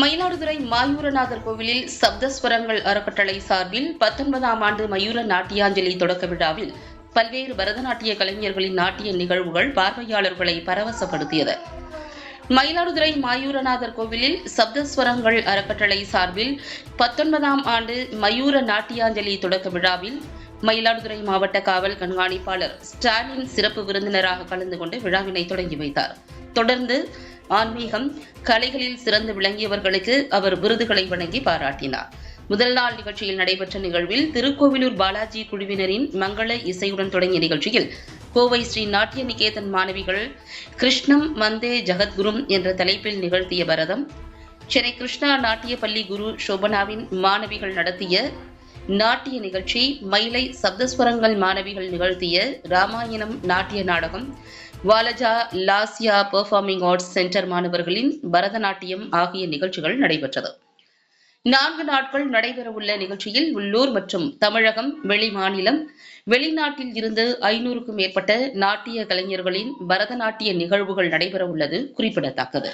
மயிலாடுதுறை மாயூரநாதர் கோவிலில் சப்தஸ்வரங்கள் அறக்கட்டளை சார்பில் பத்தொன்பதாம் ஆண்டு மயூர நாட்டியாஞ்சலி தொடக்க விழாவில் பல்வேறு பரதநாட்டிய கலைஞர்களின் நாட்டிய நிகழ்வுகள் பார்வையாளர்களை பரவசப்படுத்தியது. மயிலாடுதுறை மாயூரநாதர் கோவிலில் சப்தஸ்வரங்கள் அறக்கட்டளை சார்பில் பத்தொன்பதாம் ஆண்டு மயூர நாட்டியாஞ்சலி தொடக்க விழாவில் மயிலாடுதுறை மாவட்ட காவல் கண்காணிப்பாளர் ஸ்டாலின் சிறப்பு விருந்தினராக கலந்து கொண்டு விழாவினை தொடங்கி வைத்தார். தொடர்ந்து ஆன்மீகம் கலைகளில் சிறந்து விளங்கியவர்களுக்கு அவர் விருதுகளை வழங்கி பாராட்டினார். முதல் நாள் நிகழ்ச்சியில் நடைபெற்ற நிகழ்வில் திருக்கோவிலூர் பாலாஜி குழுவினரின் மங்கள இசையுடன் தொடங்கிய நிகழ்ச்சியில் கோவை ஸ்ரீ நாட்டிய நிகேதன் மாணவிகள் கிருஷ்ணம் வந்தே ஜகத்குரும் என்ற தலைப்பில் நிகழ்த்திய பரதம் சென்னை கிருஷ்ணா நாட்டிய பள்ளி குரு சோபனாவின் மாணவிகள் நடத்திய நாட்டிய நிகழ்ச்சி மயிலை சப்தஸ்வரங்கள் மாணவிகள் நிகழ்த்திய ராமாயணம் நாட்டிய நாடகம் Walajah Lasya performing arts centre மாணவர்களின் பரதநாட்டியம் ஆகிய நிகழ்ச்சிகள் நடைபெற்றது. நான்கு நாட்கள் நடைபெறவுள்ள நிகழ்ச்சியில் உள்ளூர் மற்றும் தமிழகம் வெளிமாநிலம் வெளிநாட்டில் இருந்து ஐநூறுக்கும் மேற்பட்ட நாட்டிய கலைஞர்களின் பரதநாட்டிய நிகழ்வுகள் நடைபெறவுள்ளது குறிப்பிடத்தக்கது.